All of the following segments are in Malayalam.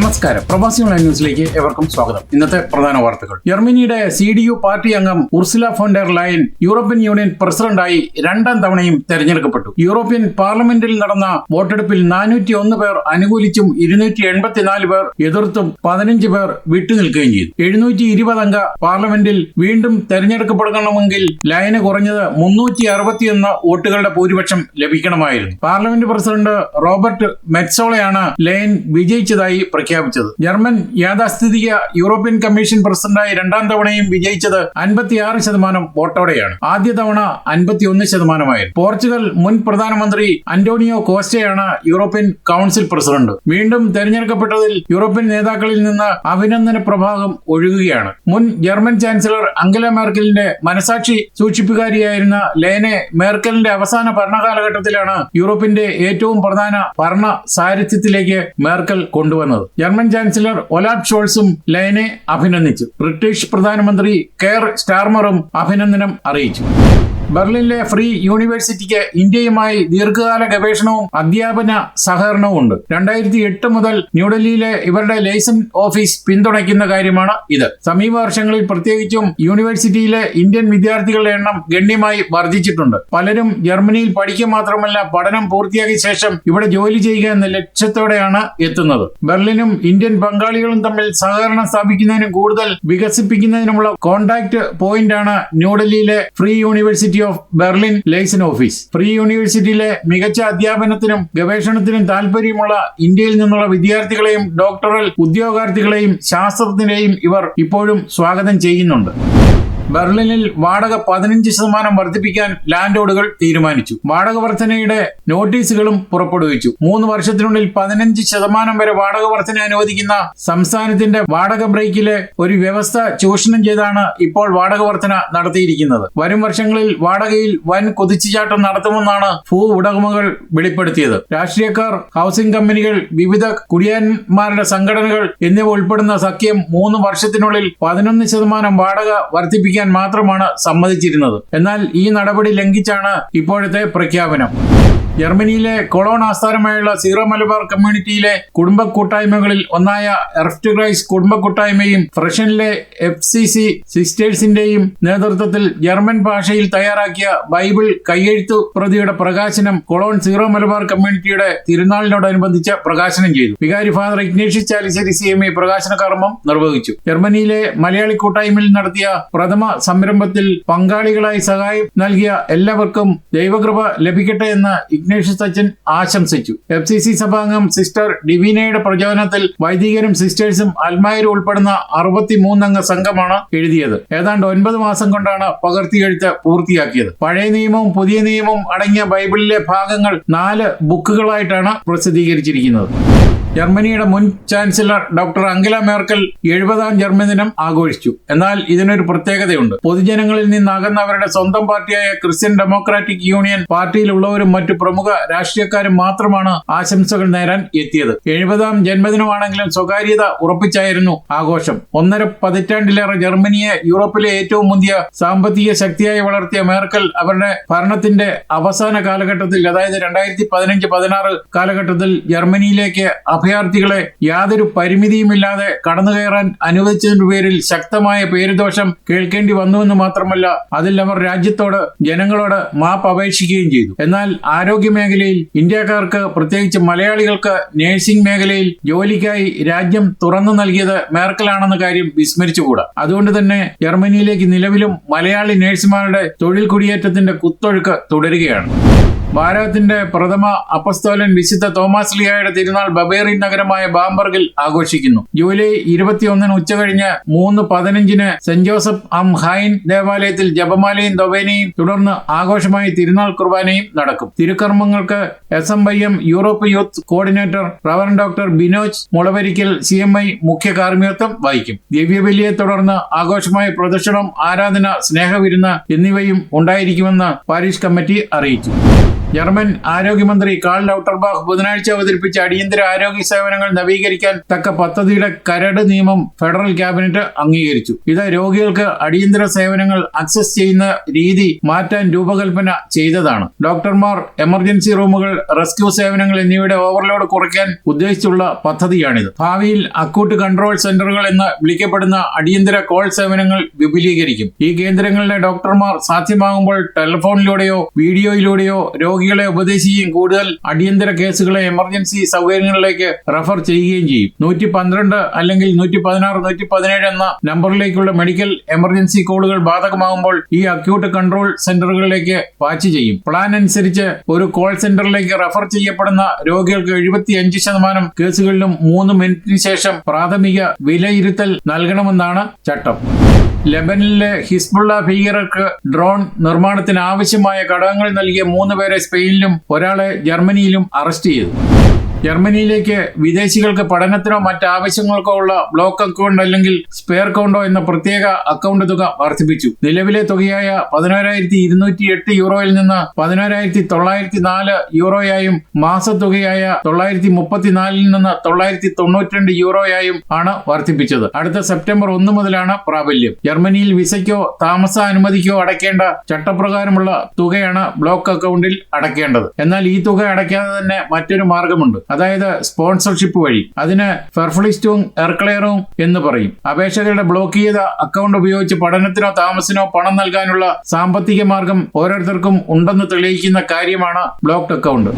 നമസ്കാരം. പ്രവാസി ഓൺലൈൻ ന്യൂസിലേക്ക് എവർക്കും സ്വാഗതം. ഇന്നത്തെ പ്രധാന വാർത്തകൾ. ജർമ്മനിയുടെ സി ഡി യു പാർട്ടി അംഗം Ursula von der Leyen European Union പ്രസിഡന്റായി രണ്ടാം തവണയും തെരഞ്ഞെടുക്കപ്പെട്ടു. യൂറോപ്യൻ പാർലമെന്റിൽ നടന്ന വോട്ടെടുപ്പിൽ നാനൂറ്റി ഒന്ന് പേർ അനുകൂലിച്ചും ഇരുന്നൂറ്റി എൺപത്തിനാല് പേർ എതിർത്തും പതിനഞ്ച് പേർ വിട്ടുനിൽക്കുകയും ചെയ്തു. എഴുന്നൂറ്റി ഇരുപത് അംഗ പാർലമെന്റിൽ വീണ്ടും തെരഞ്ഞെടുക്കപ്പെടണമെങ്കിൽ ലൈന് കുറഞ്ഞത് മുന്നൂറ്റി അറുപത്തിയൊന്ന് വോട്ടുകളുടെ ഭൂരിപക്ഷം ലഭിക്കണമായിരുന്നു. പാർലമെന്റ് പ്രസിഡന്റ് റോബർട്ട് മെറ്റ്സോളയാണ് ലൈൻ വിജയിച്ചതായി പ്രഖ്യാപിച്ചത്. ജർമ്മൻ യാഥാസ്ഥിതിക യൂറോപ്യൻ കമ്മീഷൻ പ്രസിഡന്റായി രണ്ടാം തവണയും വിജയിച്ചത് അൻപത്തിയാറ് ശതമാനം വോട്ടോടെയാണ്. ആദ്യ തവണ അൻപത്തിയൊന്ന് ശതമാനമായിരുന്നു. പോർച്ചുഗൽ മുൻ പ്രധാനമന്ത്രി അന്റോണിയോ കോസ്റ്റയാണ് യൂറോപ്യൻ കൗൺസിൽ പ്രസിഡന്റ്. വീണ്ടും തെരഞ്ഞെടുക്കപ്പെട്ടതിൽ യൂറോപ്യൻ നേതാക്കളിൽ നിന്ന് അഭിനന്ദന പ്രഭാവം ഒഴുകുകയാണ്. മുൻ ജർമ്മൻ ചാൻസലർ അംഗല മേർക്കലിന്റെ മനസാക്ഷി സൂക്ഷിപ്പുകാരിയായിരുന്ന ലേനെ മേർക്കലിന്റെ അവസാന ഭരണകാലഘട്ടത്തിലാണ് യൂറോപ്പിന്റെ ഏറ്റവും പ്രധാന ഭരണ സാരഥ്യത്തിലേക്ക് മേർക്കൽ കൊണ്ടുവന്നത്. ജർമ്മൻ ചാൻസലർ ഒലാബ് ഷോൾസും ലയനെ അഭിനന്ദിച്ചു. ബ്രിട്ടീഷ് പ്രധാനമന്ത്രി കെയർ സ്റ്റാർമറും അഭിനന്ദനം അറിയിച്ചു. ബെർലിനിലെ ഫ്രീ യൂണിവേഴ്സിറ്റിക്ക് ഇന്ത്യയുമായി ദീർഘകാല ഗവേഷണവും അധ്യാപന സഹകരണവും ഉണ്ട്. രണ്ടായിരത്തി എട്ട് മുതൽ ന്യൂഡൽഹിയിലെ ഇവരുടെ ലൈസൻസ് ഓഫീസ് പിന്തുണയ്ക്കുന്ന കാര്യമാണ് ഇത്. സമീപ വർഷങ്ങളിൽ പ്രത്യേകിച്ചും യൂണിവേഴ്സിറ്റിയിലെ ഇന്ത്യൻ വിദ്യാർത്ഥികളുടെ എണ്ണം ഗണ്യമായി വർദ്ധിച്ചിട്ടുണ്ട്. പലരും ജർമ്മനിയിൽ പഠിക്കുക മാത്രമല്ല പഠനം പൂർത്തിയാക്കിയ ശേഷം ഇവിടെ ജോലി ചെയ്യുക എന്ന ലക്ഷ്യത്തോടെയാണ് എത്തുന്നത്. ബെർലിനും ഇന്ത്യൻ പങ്കാളികളും തമ്മിൽ സഹകരണം സ്ഥാപിക്കുന്നതിനും കൂടുതൽ വികസിപ്പിക്കുന്നതിനുമുള്ള കോൺടാക്ട് പോയിന്റാണ് ന്യൂഡൽഹിയിലെ free university of Berlin liaison office free യൂണിവേഴ്സിറ്റിയിലെ മികച്ച അധ്യാപനത്തിനും ഗവേഷണത്തിനും താല്പര്യമുള്ള ഇന്ത്യയിൽ നിന്നുള്ള വിദ്യാർത്ഥികളെയും ഡോക്ടറൽ ഉദ്യോഗാർത്ഥികളെയും ശാസ്ത്രജ്ഞരെയും ഇവർ ഇപ്പോഴും സ്വാഗതം ചെയ്യുന്നുണ്ട്. ബെർലിനിൽ വാടക പതിനഞ്ച് ശതമാനം വർദ്ധിപ്പിക്കാൻ ലാൻഡോഡുകൾ തീരുമാനിച്ചു. വാടക വർധനയുടെ നോട്ടീസുകളും പുറപ്പെടുവിച്ചു. മൂന്ന് വർഷത്തിനുള്ളിൽ പതിനഞ്ച് ശതമാനം വരെ വാടക വർധന അനുവദിക്കുന്ന സംസ്ഥാനത്തിന്റെ വാടക ബ്രേക്കിലെ ഒരു വ്യവസ്ഥ ചൂഷണം ചെയ്താണ് ഇപ്പോൾ വാടക വർധന നടത്തിയിരിക്കുന്നത്. വരും വർഷങ്ങളിൽ വാടകയിൽ വൻ കുതിച്ചുചാട്ടം നടത്തുമെന്നാണ് ഭൂ ഉടമകൾ വെളിപ്പെടുത്തിയത്. രാഷ്ട്രീയക്കാർ ഹൗസിംഗ് കമ്പനികൾ വിവിധ കുടിയാന്മാരുടെ സംഘടനകൾ എന്നിവ ഉൾപ്പെടുന്ന സഖ്യം മൂന്ന് വർഷത്തിനുള്ളിൽ പതിനൊന്ന് ശതമാനം വാടക വർദ്ധിപ്പിക്കാൻ മാത്രമാണ് സമ്മതിച്ചിരുന്നത്. എന്നാൽ ഈ നടപടി ലംഘിച്ചാണ് ഇപ്പോഴത്തെ പ്രഖ്യാപനം. ജർമ്മനിയിലെ കൊളോൺ ആസ്ഥാനമായുള്ള സീറോ മലബാർ കമ്മ്യൂണിറ്റിയിലെ കുടുംബ കൂട്ടായ്മകളിൽ ഒന്നായ എർഫ്റ്റ് ക്രൈസ് കുടുംബ കൂട്ടായ്മയും ഫ്രഷനിലെ എഫ് സി സി സിസ്റ്റേഴ്സിന്റെയും നേതൃത്വത്തിൽ ജർമ്മൻ ഭാഷയിൽ തയ്യാറാക്കിയ ബൈബിൾ കയ്യെഴുത്തു പ്രതിയുടെ പ്രകാശനം കൊളോൺ സീറോ മലബാർ കമ്മ്യൂണിറ്റിയുടെ തിരുനാളിനോടനുബന്ധിച്ച് പ്രകാശനം ചെയ്തു. വികാരി father Ignatius Chalissery C M E പ്രകാശന കർമ്മം നിർവഹിച്ചു. ജർമ്മനിയിലെ മലയാളി കൂട്ടായ്മയിൽ നടത്തിയ പ്രഥമ സംരംഭത്തിൽ പങ്കാളികളായി സഹായം നൽകിയ എല്ലാവർക്കും ദൈവകൃപ ലഭിക്കട്ടെ എന്ന് ഇഗ്നേഷ്യസ് അച്ഛൻ ആശംസിച്ചു. എഫ് സി സി സഭാംഗം സിസ്റ്റർ ഡിവീനയുടെ പ്രചോദനത്തിൽ വൈദികരും സിസ്റ്റേഴ്സും അൽമായരും ഉൾപ്പെടുന്ന അറുപത്തിമൂന്നംഗ സംഘമാണ് എഴുതിയത്. ഏതാണ്ട് ഒൻപത് മാസം കൊണ്ടാണ് പകർത്തിയെഴുത്ത് പൂർത്തിയാക്കിയത്. പഴയ നിയമവും പുതിയ നിയമവും അടങ്ങിയ ബൈബിളിലെ ഭാഗങ്ങൾ നാല് ബുക്കുകളായിട്ടാണ് പ്രസിദ്ധീകരിച്ചിരിക്കുന്നത്. ജർമ്മനിയുടെ മുൻ ചാൻസലർ ഡോക്ടർ അംഗല മേർക്കൽ എഴുപതാം ജന്മദിനം ആഘോഷിച്ചു. എന്നാൽ ഇതിനൊരു പ്രത്യേകതയുണ്ട്. പൊതുജനങ്ങളിൽ നിന്ന് അകന്ന അവരുടെ സ്വന്തം പാർട്ടിയായ ക്രിസ്ത്യൻ ഡെമോക്രാറ്റിക് യൂണിയൻ പാർട്ടിയിലുള്ളവരും മറ്റു പ്രമുഖ രാഷ്ട്രീയക്കാരും മാത്രമാണ് ആശംസകൾ നേരാൻ എത്തിയത്. എഴുപതാം ജന്മദിനമാണെങ്കിലും സ്വകാര്യത ഉറപ്പിച്ചായിരുന്നു ആഘോഷം. ഒന്നര പതിറ്റാണ്ടിലേറെ ജർമ്മനിയെ യൂറോപ്പിലെ ഏറ്റവും മുന്തിയ സാമ്പത്തിക ശക്തിയായി വളർത്തിയ മേർക്കൽ അവരുടെ ഭരണത്തിന്റെ അവസാന കാലഘട്ടത്തിൽ അതായത് രണ്ടായിരത്തി പതിനഞ്ച് പതിനാറ് കാലഘട്ടത്തിൽ ജർമ്മനിയിലേക്ക് അഭയാർത്ഥികളെ യാതൊരു പരിമിതിയുമില്ലാതെ കടന്നു കയറാൻ അനുവദിച്ചതിന്റെ പേരിൽ ശക്തമായ പേരുദോഷം കേൾക്കേണ്ടി വന്നുവെന്ന് മാത്രമല്ല അതിൽ അവർ രാജ്യത്തോട് ജനങ്ങളോട് മാപ്പ് അപേക്ഷിക്കുകയും ചെയ്തു. എന്നാൽ ആരോഗ്യ മേഖലയിൽ ഇന്ത്യക്കാർക്ക് പ്രത്യേകിച്ച് മലയാളികൾക്ക് നഴ്സിംഗ് മേഖലയിൽ ജോലിക്കായി രാജ്യം തുറന്നു നൽകിയത് മേർക്കലാണെന്ന കാര്യം വിസ്മരിച്ചുകൂടാ. അതുകൊണ്ട് തന്നെ ജർമ്മനിയിലേക്ക് നിലവിലും മലയാളി നഴ്സുമാരുടെ തൊഴിൽ കുടിയേറ്റത്തിന്റെ കുത്തൊഴുക്ക് തുടരുകയാണ്. ഭാരതത്തിന്റെ പ്രഥമ അപ്പസ്തോലൻ വിശുദ്ധ തോമസ് ലിയായുടെ തിരുനാൾ ബബേറിൻ നഗരമായ ബാംബർഗിൽ ആഘോഷിക്കുന്നു. ജൂലൈ ഇരുപത്തിയൊന്നിന് ഉച്ചകഴിഞ്ഞ് മൂന്ന് പതിനഞ്ചിന് സെന്റ് ജോസഫ് അം ഹൈൻ ദേവാലയത്തിൽ ജപമാലയും ദൊവേനയും തുടർന്ന് ആഘോഷമായി തിരുനാൾ കുർബാനയും നടക്കും. തിരുക്കർമ്മങ്ങൾക്ക് S M Y M Europe youth coordinator reverend doctor Binoj Mulavarickal C M I മുഖ്യ കാർമ്മികത്വം വഹിക്കും. ദിവ്യബലിയെ തുടർന്ന് ആഘോഷമായ പ്രദക്ഷിണം ആരാധന സ്നേഹവിരുന്ന് എന്നിവയും ഉണ്ടായിരിക്കുമെന്ന് പാരീഷ് കമ്മിറ്റി അറിയിച്ചു. ജർമ്മൻ ആരോഗ്യമന്ത്രി കാൾ ലൌട്ടർബാഹ് ബുധനാഴ്ച അവതരിപ്പിച്ച അടിയന്തര ആരോഗ്യ സേവനങ്ങൾ നവീകരിക്കാൻ തക്ക പദ്ധതിയുടെ കരട് നിയമം ഫെഡറൽ ക്യാബിനറ്റ് അംഗീകരിച്ചു. ഇത് രോഗികൾക്ക് അടിയന്തര സേവനങ്ങൾ ആക്സസ് ചെയ്യുന്ന രീതി മാറ്റാൻ രൂപകൽപ്പന ചെയ്തതാണ്. ഡോക്ടർമാർ എമർജൻസി റൂമുകൾ റെസ്ക്യൂ സേവനങ്ങൾ എന്നിവയുടെ ഓവർലോഡ് കുറയ്ക്കാൻ ഉദ്ദേശിച്ചുള്ള പദ്ധതിയാണിത്. ഭാവിയിൽ അക്കൂട്ട് കൺട്രോൾ സെന്ററുകൾ എന്ന് വിളിക്കപ്പെടുന്ന അടിയന്തര കോൾ സേവനങ്ങൾ വിപുലീകരിക്കും. ഈ കേന്ദ്രങ്ങളിലെ ഡോക്ടർമാർ സാധ്യമാകുമ്പോൾ ടെലിഫോണിലൂടെയോ വീഡിയോയിലൂടെയോ രോഗികളെ ഉപദേശിക്കുകയും കൂടുതൽ അടിയന്തര കേസുകളെ എമർജൻസി സൗകര്യങ്ങളിലേക്ക് റഫർ ചെയ്യുകയും ചെയ്യും. നൂറ്റി പന്ത്രണ്ട് അല്ലെങ്കിൽ നൂറ്റി പതിനാറ് നൂറ്റി പതിനേഴ് എന്ന നമ്പറിലേക്കുള്ള മെഡിക്കൽ എമർജൻസി കോളുകൾ ബാധകമാകുമ്പോൾ ഈ അക്യൂട്ട് കൺട്രോൾ സെന്ററുകളിലേക്ക് വാച്ച് ചെയ്യും. പ്ലാൻ അനുസരിച്ച് ഒരു കോൾ സെന്ററിലേക്ക് റഫർ ചെയ്യപ്പെടുന്ന രോഗികൾക്ക് എഴുപത്തി അഞ്ച് ശതമാനം കേസുകളിലും മൂന്ന് മിനിറ്റിന് ശേഷം പ്രാഥമിക വിലയിരുത്തൽ നൽകണമെന്നാണ് ചട്ടം. ലെബനിലെ ഹിസ്ബുള്ള ഭീകരർക്ക് ഡ്രോൺ നിർമ്മാണത്തിന് ആവശ്യമായ ഘടകങ്ങൾ നൽകിയ മൂന്ന് പേരെ സ്പെയിനിലും ഒരാളെ ജർമ്മനിയിലും അറസ്റ്റ് ചെയ്തു. ജർമ്മനിയിലേക്ക് വിദേശികൾക്ക് പഠനത്തിനോ മറ്റ് ആവശ്യങ്ങൾക്കോ ഉള്ള ബ്ലോക്ക് അക്കൗണ്ട് അല്ലെങ്കിൽ സ്പെയർ അക്കൗണ്ടോ എന്ന പ്രത്യേക അക്കൗണ്ട് തുക വർദ്ധിപ്പിച്ചു. നിലവിലെ തുകയായ പതിനോരായിരത്തി ഇരുന്നൂറ്റി എട്ട് യൂറോയിൽ നിന്ന് പതിനോരായിരത്തി തൊള്ളായിരത്തി നാല് യൂറോയായും മാസത്തുകയായ തൊള്ളായിരത്തി മുപ്പത്തിനാലിൽ നിന്ന് തൊള്ളായിരത്തി തൊണ്ണൂറ്റിരണ്ട് യൂറോയായും ആണ് വർദ്ധിപ്പിച്ചത്. അടുത്ത സെപ്റ്റംബർ ഒന്ന് മുതലാണ് പ്രാബല്യം. ജർമ്മനിയിൽ വിസയ്ക്കോ താമസ അനുമതിക്കോ അടയ്ക്കേണ്ട ചട്ടപ്രകാരമുള്ള തുകയാണ് ബ്ലോക്ക് അക്കൗണ്ടിൽ അടയ്ക്കേണ്ടത്. എന്നാൽ ഈ തുക അടയ്ക്കാതെ തന്നെ മറ്റൊരു മാർഗമുണ്ട്. അതായത് സ്പോൺസർഷിപ്പ് വഴി. അതിന് ഫെർഫ്ലിസ്റ്റും എർക്ലെയറും എന്ന് പറയും. അപേക്ഷകരുടെ ബ്ലോക്ക് ചെയ്ത അക്കൗണ്ട് ഉപയോഗിച്ച് പഠനത്തിനോ താമസിനോ പണം നൽകാനുള്ള സാമ്പത്തിക മാർഗം ഓരോരുത്തർക്കും ഉണ്ടെന്ന് തെളിയിക്കുന്ന കാര്യമാണ് ബ്ലോക്ക്ഡ് അക്കൗണ്ട്.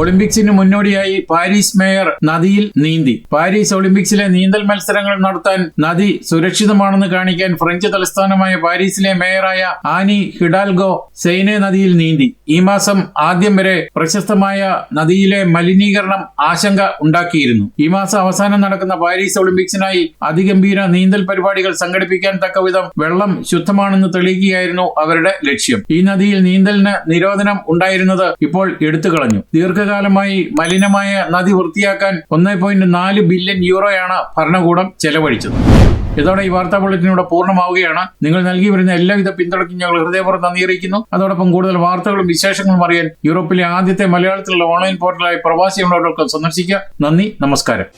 ഒളിമ്പിക്സിന് മുന്നോടിയായി പാരീസ് മേയർ നദിയിൽ നീന്തി. പാരീസ് ഒളിമ്പിക്സിലെ നീന്തൽ മത്സരങ്ങൾ നടത്താൻ നദി സുരക്ഷിതമാണെന്ന് കാണിക്കാൻ ഫ്രഞ്ച് തലസ്ഥാനമായ പാരീസിലെ മേയറായ ആനി ഹിഡാൽഗോ സെയ്നെ നദിയിൽ നീന്തി. ഈ മാസം ആദ്യം വരെ പ്രശസ്തമായ നദിയിലെ മലിനീകരണം ആശങ്ക ഉണ്ടാക്കിയിരുന്നു. ഈ മാസം അവസാനം നടക്കുന്ന പാരീസ് ഒളിമ്പിക്സിനായി അതിഗംഭീര നീന്തൽ പരിപാടികൾ സംഘടിപ്പിക്കാൻ തക്കവിധം വെള്ളം ശുദ്ധമാണെന്ന് തെളിയിക്കുകയായിരുന്നു അവരുടെ ലക്ഷ്യം. ഈ നദിയിൽ നീന്തലിന് നിരോധനം ഉണ്ടായിരുന്നത് ഇപ്പോൾ എടുത്തു കളഞ്ഞു ദീർഘകാലമായി മലിനമായ നദി വൃത്തിയാക്കാൻ ഒന്നേ പോയിന്റ് നാല് ബില്യൺ യൂറോയാണ് ഭരണകൂടം ചെലവഴിച്ചത്. ഇതോടെ ഈ വാർത്താ ബുള്ളറ്റിനൂടെ പൂർണമാവുകയാണ്. നിങ്ങൾ നൽകി വരുന്ന എല്ലാവിധ പിന്തുണയ്ക്കും ഞങ്ങൾ ഹൃദയപൂർവം നന്ദി അറിയിക്കുന്നു. അതോടൊപ്പം കൂടുതൽ വാർത്തകളും വിശേഷങ്ങളും അറിയാൻ യൂറോപ്പിലെ ആദ്യത്തെ മലയാളത്തിലുള്ള ഓൺലൈൻ പോർട്ടലായ പ്രവാസി ഡോട്ട് സന്ദർശിക്കുക. നന്ദി നമസ്കാരം.